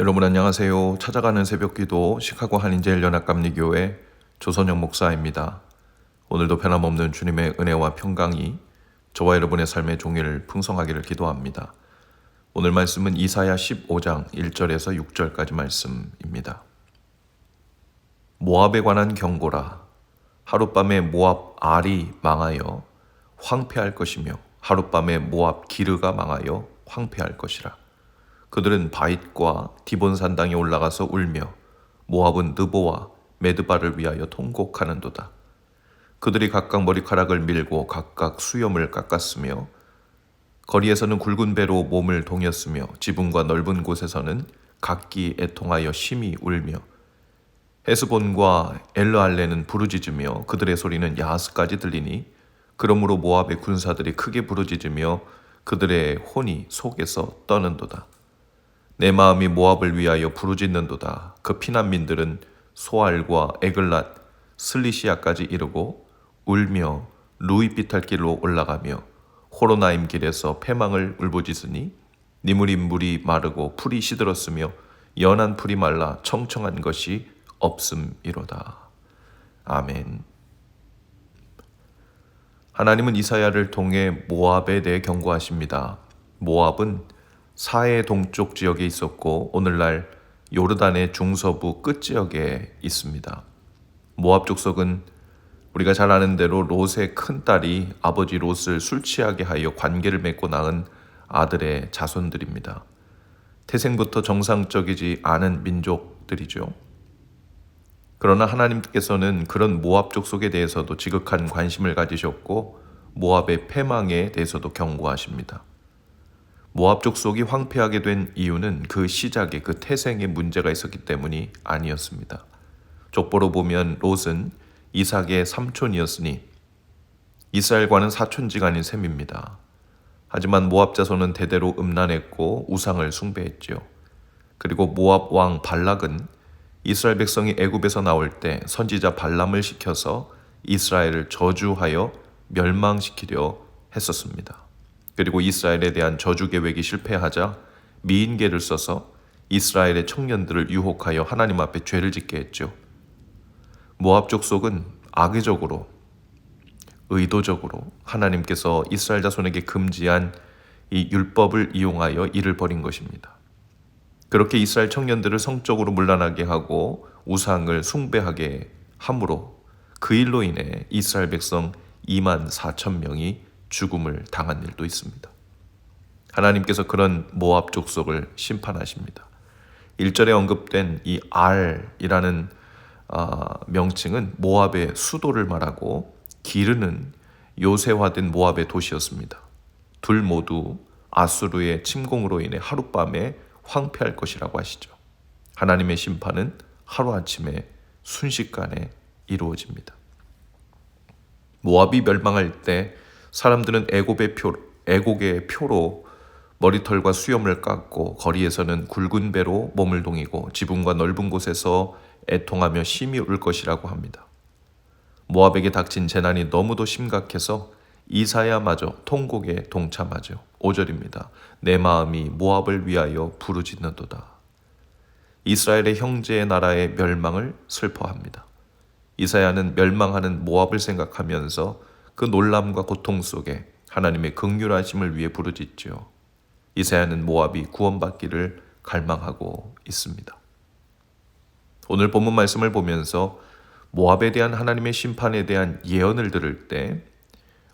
여러분 안녕하세요. 찾아가는 새벽기도 시카고 한인제일 연합감리교회 조선영 목사입니다. 오늘도 변함없는 주님의 은혜와 평강이 저와 여러분의 삶의 종일 풍성하기를 기도합니다. 오늘 말씀은 이사야 15장 1절에서 6절까지 말씀입니다. 모압에 관한 경고라 하룻밤에 모압 알이 망하여 황폐할 것이며 하룻밤에 모압 기르가 망하여 황폐할 것이라 그들은 바잇과 디본 산당에 올라가서 울며 모압은 느보와 메드바를 위하여 통곡하는도다. 그들이 각각 머리카락을 밀고 각각 수염을 깎았으며 거리에서는 굵은 배로 몸을 동였으며 지붕과 넓은 곳에서는 각기 애통하여 심히 울며 헤스본과 엘르알레는 부르짖으며 그들의 소리는 야하스까지 들리니 그러므로 모압의 군사들이 크게 부르짖으며 그들의 혼이 속에서 떠는도다. 내 마음이 모압을 위하여 부르짖는도다. 그 피난민들은 소알과 에글랏, 슬리시아까지 이르고 울며 루이비탈 길로 올라가며 호로나임 길에서 패망을 울부짖으니 니무린 물이 마르고 풀이 시들었으며 연한 풀이 말라 청청한 것이 없음이로다. 아멘. 하나님은 이사야를 통해 모압에 대해 경고하십니다. 모압은 사해 동쪽 지역에 있었고 오늘날 요르단의 중서부 끝 지역에 있습니다. 모압 족속은 우리가 잘 아는 대로 롯의 큰 딸이 아버지 롯을 술 취하게 하여 관계를 맺고 낳은 아들의 자손들입니다. 태생부터 정상적이지 않은 민족들이죠. 그러나 하나님께서는 그런 모압 족속에 대해서도 지극한 관심을 가지셨고 모압의 패망에 대해서도 경고하십니다. 모압 족 속이 황폐하게 된 이유는 그 시작에 그 태생에 문제가 있었기 때문이 아니었습니다. 족보로 보면 롯은 이삭의 삼촌이었으니 이스라엘과는 사촌지간인 셈입니다. 하지만 모압 자손은 대대로 음란했고 우상을 숭배했지요. 그리고 모압 왕 발락은 이스라엘 백성이 애굽에서 나올 때 선지자 발람을 시켜서 이스라엘을 저주하여 멸망시키려 했었습니다. 그리고 이스라엘에 대한 저주 계획이 실패하자 미인계를 써서 이스라엘의 청년들을 유혹하여 하나님 앞에 죄를 짓게 했죠. 모압 족속은 악의적으로 의도적으로 하나님께서 이스라엘 자손에게 금지한 이 율법을 이용하여 일을 벌인 것입니다. 그렇게 이스라엘 청년들을 성적으로 물란하게 하고 우상을 숭배하게 함으로 그 일로 인해 이스라엘 백성 2만 4천 명이 죽음을 당한 일도 있습니다. 하나님께서 그런 모압 족속을 심판하십니다. 1절에 언급된 이 알이라는 어, 명칭은 모압의 수도를 말하고 기르는 요새화된 모압의 도시였습니다. 둘 모두 아수르의 침공으로 인해 하룻밤에 황폐할 것이라고 하시죠. 하나님의 심판은 하루아침에 순식간에 이루어집니다. 모압이 멸망할 때 사람들은 애곡의 표 애곡의 표로 머리털과 수염을 깎고 거리에서는 굵은 배로 몸을 동이고 지붕과 넓은 곳에서 애통하며 심히 울 것이라고 합니다. 모압에게 닥친 재난이 너무도 심각해서 이사야마저 통곡에 동참하죠. 5절입니다. 내 마음이 모압을 위하여 부르짖는도다. 이스라엘의 형제의 나라의 멸망을 슬퍼합니다. 이사야는 멸망하는 모압을 생각하면서 그 놀람과 고통 속에 하나님의 극률하심을 위해 부르짖죠. 이사야는 모압이 구원받기를 갈망하고 있습니다. 오늘 본문 말씀을 보면서 모압에 대한 하나님의 심판에 대한 예언을 들을 때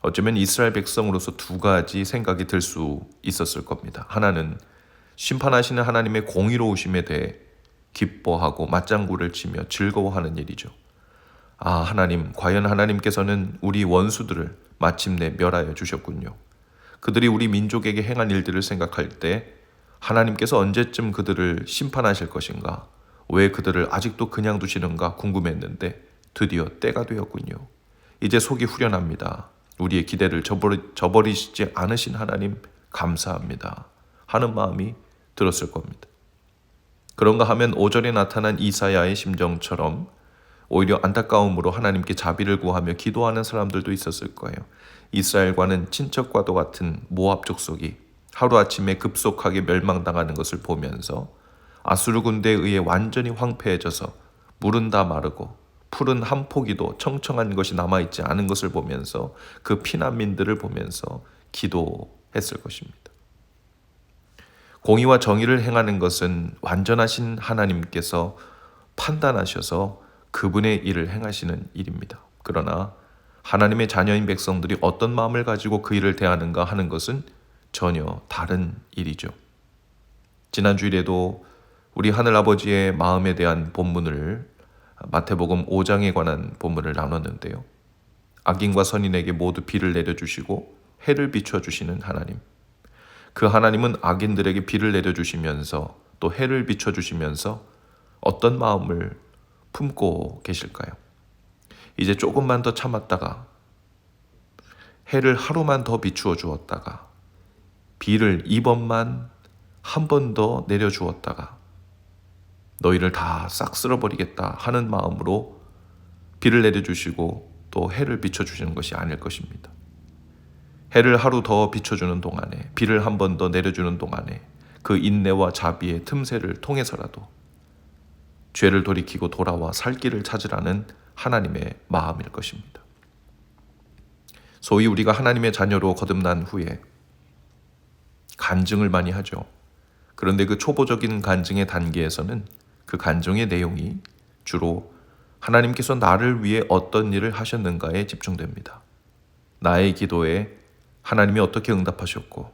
어쩌면 이스라엘 백성으로서 두 가지 생각이 들 수 있었을 겁니다. 하나는 심판하시는 하나님의 공의로우심에 대해 기뻐하고 맞장구를 치며 즐거워하는 일이죠. 아, 하나님, 과연 하나님께서는 우리 원수들을 마침내 멸하여 주셨군요. 그들이 우리 민족에게 행한 일들을 생각할 때 하나님께서 언제쯤 그들을 심판하실 것인가? 왜 그들을 아직도 그냥 두시는가 궁금했는데 드디어 때가 되었군요. 이제 속이 후련합니다. 우리의 기대를 저버리, 저버리시지 않으신 하나님 감사합니다. 하는 마음이 들었을 겁니다. 그런가 하면 5절에 나타난 이사야의 심정처럼 오히려 안타까움으로 하나님께 자비를 구하며 기도하는 사람들도 있었을 거예요. 이스라엘과는 친척과도 같은 모압 족속이 하루아침에 급속하게 멸망당하는 것을 보면서 아수르 군대에 의해 완전히 황폐해져서 물은 다 마르고 푸른 한 포기도 청청한 것이 남아 있지 않은 것을 보면서 그 피난민들을 보면서 기도했을 것입니다. 공의와 정의를 행하는 것은 완전하신 하나님께서 판단하셔서 그분의 일을 행하시는 일입니다. 그러나 하나님의 자녀인 백성들이 어떤 마음을 가지고 그 일을 대하는가 하는 것은 전혀 다른 일이죠. 지난 주일에도 우리 하늘 아버지의 마음에 대한 본문을 마태복음 5장에 관한 본문을 나눴는데요. 악인과 선인에게 모두 비를 내려주시고 해를 비춰주시는 하나님. 그 하나님은 악인들에게 비를 내려주시면서 또 해를 비춰주시면서 어떤 마음을 품고 계실까요? 이제 조금만 더 참았다가 해를 하루만 더 비추어 주었다가 비를 이번만 한 번 더 내려 주었다가 너희를 다 싹 쓸어버리겠다 하는 마음으로 비를 내려주시고 또 해를 비춰주시는 것이 아닐 것입니다. 해를 하루 더 비춰주는 동안에 비를 한 번 더 내려주는 동안에 그 인내와 자비의 틈새를 통해서라도 죄를 돌이키고 돌아와 살 길을 찾으라는 하나님의 마음일 것입니다. 소위 우리가 하나님의 자녀로 거듭난 후에 간증을 많이 하죠. 그런데 그 초보적인 간증의 단계에서는 그 간증의 내용이 주로 하나님께서 나를 위해 어떤 일을 하셨는가에 집중됩니다. 나의 기도에 하나님이 어떻게 응답하셨고,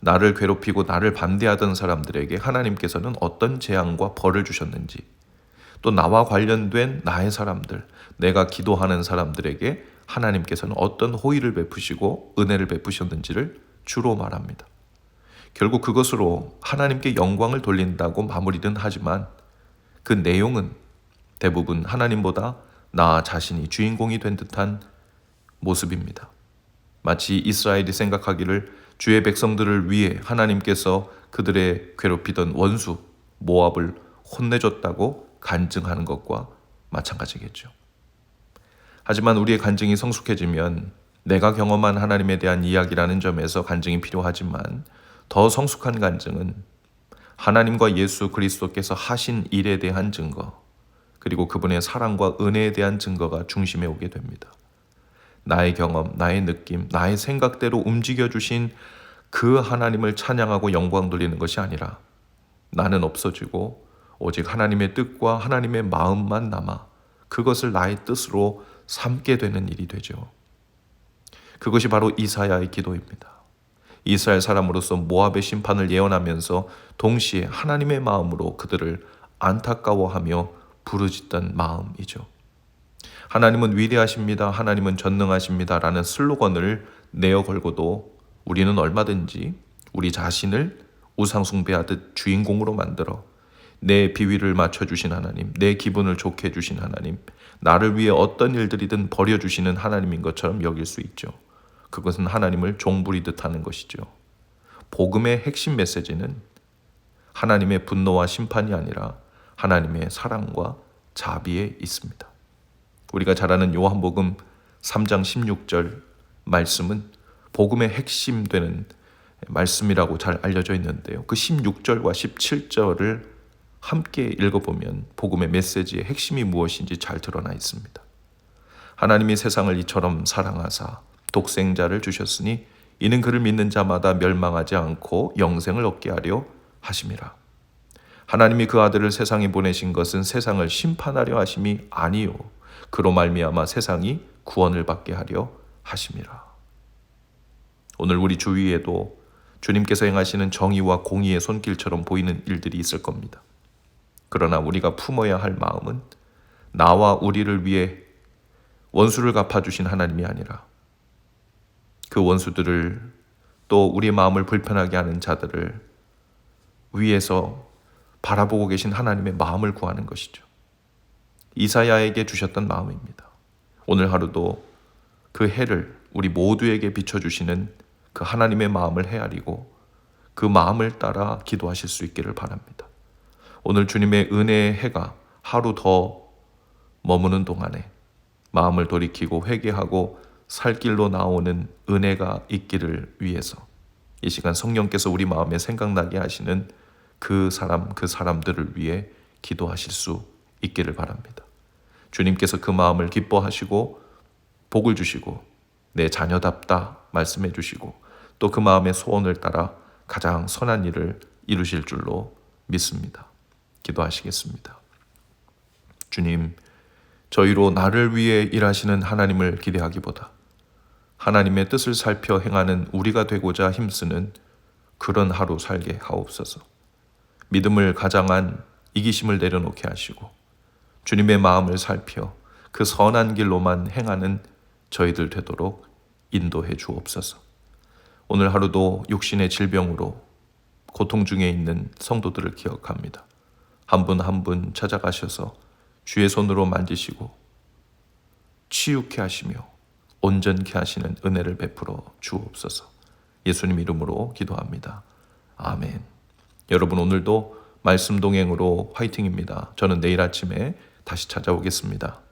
나를 괴롭히고 나를 반대하던 사람들에게 하나님께서는 어떤 재앙과 벌을 주셨는지, 또 나와 관련된 나의 사람들, 내가 기도하는 사람들에게 하나님께서는 어떤 호의를 베푸시고 은혜를 베푸셨는지를 주로 말합니다. 결국 그것으로 하나님께 영광을 돌린다고 마무리는 하지만 그 내용은 대부분 하나님보다 나 자신이 주인공이 된 듯한 모습입니다. 마치 이스라엘이 생각하기를 주의 백성들을 위해 하나님께서 그들의 괴롭히던 원수 모압을 혼내줬다고 간증하는 것과 마찬가지겠죠. 하지만 우리의 간증이 성숙해지면 내가 경험한 하나님에 대한 이야기라는 점에서 간증이 필요하지만 더 성숙한 간증은 하나님과 예수 그리스도께서 하신 일에 대한 증거, 그리고 그분의 사랑과 은혜에 대한 증거가 중심에 오게 됩니다. 나의 경험, 나의 느낌, 나의 생각대로 움직여 주신 그 하나님을 찬양하고 영광 돌리는 것이 아니라 나는 없어지고 오직 하나님의 뜻과 하나님의 마음만 남아 그것을 나의 뜻으로 삼게 되는 일이 되죠. 그것이 바로 이사야의 기도입니다. 이스라엘 사람으로서 모압의 심판을 예언하면서 동시에 하나님의 마음으로 그들을 안타까워하며 부르짖던 마음이죠. 하나님은 위대하십니다. 하나님은 전능하십니다. 라는 슬로건을 내어 걸고도 우리는 얼마든지 우리 자신을 우상숭배하듯 주인공으로 만들어 내 비위를 맞춰주신 하나님, 내 기분을 좋게 해주신 하나님, 나를 위해 어떤 일들이든 버려주시는 하나님인 것처럼 여길 수 있죠. 그것은 하나님을 종부리듯 하는 것이죠. 복음의 핵심 메시지는 하나님의 분노와 심판이 아니라 하나님의 사랑과 자비에 있습니다. 우리가 잘 아는 요한복음 3장 16절 말씀은 복음의 핵심 되는 말씀이라고 잘 알려져 있는데요. 그 16절과 17절을 함께 읽어보면 복음의 메시지의 핵심이 무엇인지 잘 드러나 있습니다. 하나님이 세상을 이처럼 사랑하사 독생자를 주셨으니 이는 그를 믿는 자마다 멸망하지 않고 영생을 얻게 하려 하심이라. 하나님이 그 아들을 세상에 보내신 것은 세상을 심판하려 하심이 아니요 그로 말미암아 세상이 구원을 받게 하려 하심이라. 오늘 우리 주위에도 주님께서 행하시는 정의와 공의의 손길처럼 보이는 일들이 있을 겁니다. 그러나 우리가 품어야 할 마음은 나와 우리를 위해 원수를 갚아주신 하나님이 아니라 그 원수들을 또 우리 마음을 불편하게 하는 자들을 위에서 바라보고 계신 하나님의 마음을 구하는 것이죠. 이사야에게 주셨던 마음입니다. 오늘 하루도 그 해를 우리 모두에게 비춰주시는 그 하나님의 마음을 헤아리고 그 마음을 따라 기도하실 수 있기를 바랍니다. 오늘 주님의 은혜의 해가 하루 더 머무는 동안에 마음을 돌이키고 회개하고 살 길로 나오는 은혜가 있기를 위해서 이 시간 성령께서 우리 마음에 생각나게 하시는 그 사람, 그 사람들을 위해 기도하실 수 있기를 바랍니다. 주님께서 그 마음을 기뻐하시고 복을 주시고 내 자녀답다 말씀해 주시고 또 그 마음의 소원을 따라 가장 선한 일을 이루실 줄로 믿습니다. 기도하시겠습니다. 주님, 저희로 나를 위해 일하시는 하나님을 기대하기보다 하나님의 뜻을 살펴 행하는 우리가 되고자 힘쓰는 그런 하루 살게 하옵소서. 믿음을 가장한 이기심을 내려놓게 하시고 주님의 마음을 살펴 그 선한 길로만 행하는 저희들 되도록 인도해 주옵소서. 오늘 하루도 육신의 질병으로 고통 중에 있는 성도들을 기억합니다. 한 분 한 분 찾아가셔서 주의 손으로 만지시고 치유케 하시며 온전케 하시는 은혜를 베풀어 주옵소서. 예수님 이름으로 기도합니다. 아멘. 여러분 오늘도 말씀 동행으로 화이팅입니다. 저는 내일 아침에 다시 찾아오겠습니다.